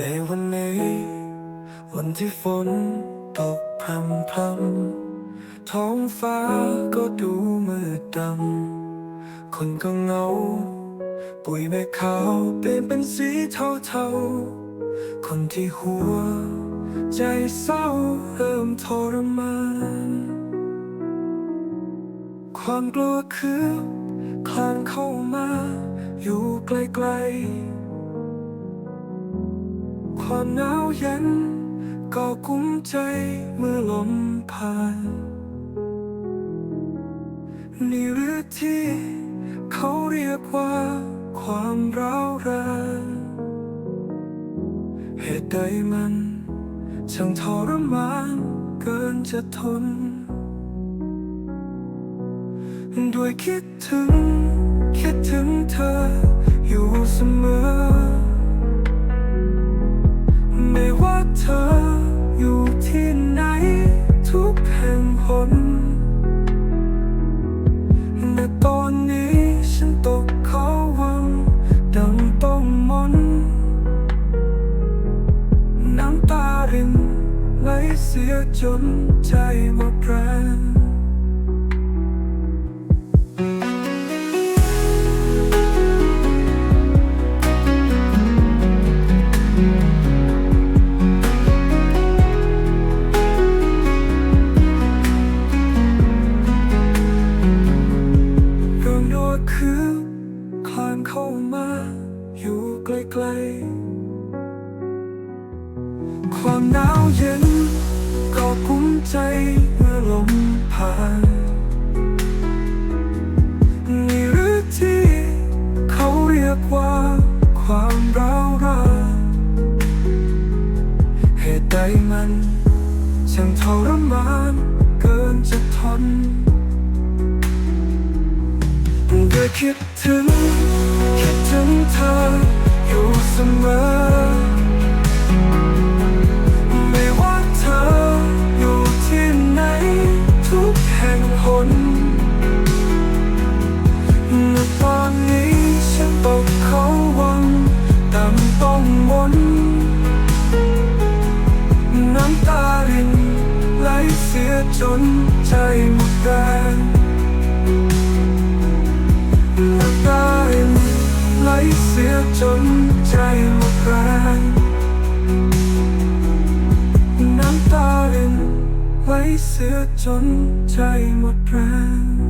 ในวันนี้ วันที่ฝนตกพรำพรำท้องฟ้าก็ดูมืดดำคนก็เหงา ปุ๋ยแม่ขาวเปลี่ยนเป็นสีเทาเทาคนที่หัว ใจเศร้าเริ่มทรมาน ความกลัวคือคลานเข้ามา อยู่ไกลๆ ความหนาวเย็นก็กุ้มใจเมื่อลมผ่าน นี่หรือที่เขาเรียกว่าความร้าวรานเหตุใดมันช่างทรมานเกินจะทน ด้วยคิดถึง คิดถึงเธออยู่เสมอ เสียจนใจหมดแรงเรื่องดัวคือคลานเข้ามาอยู่ไกลๆความหนาวเย็น ใจมันช่างทรมานเกินจะทนด้วยคิดถึง คิดถึงเธอ อจนใจหมดแรงน้ำตารินไหลเสียจนใจหมดแรงน้ำตารินไหลเสียจนใจหมดแรง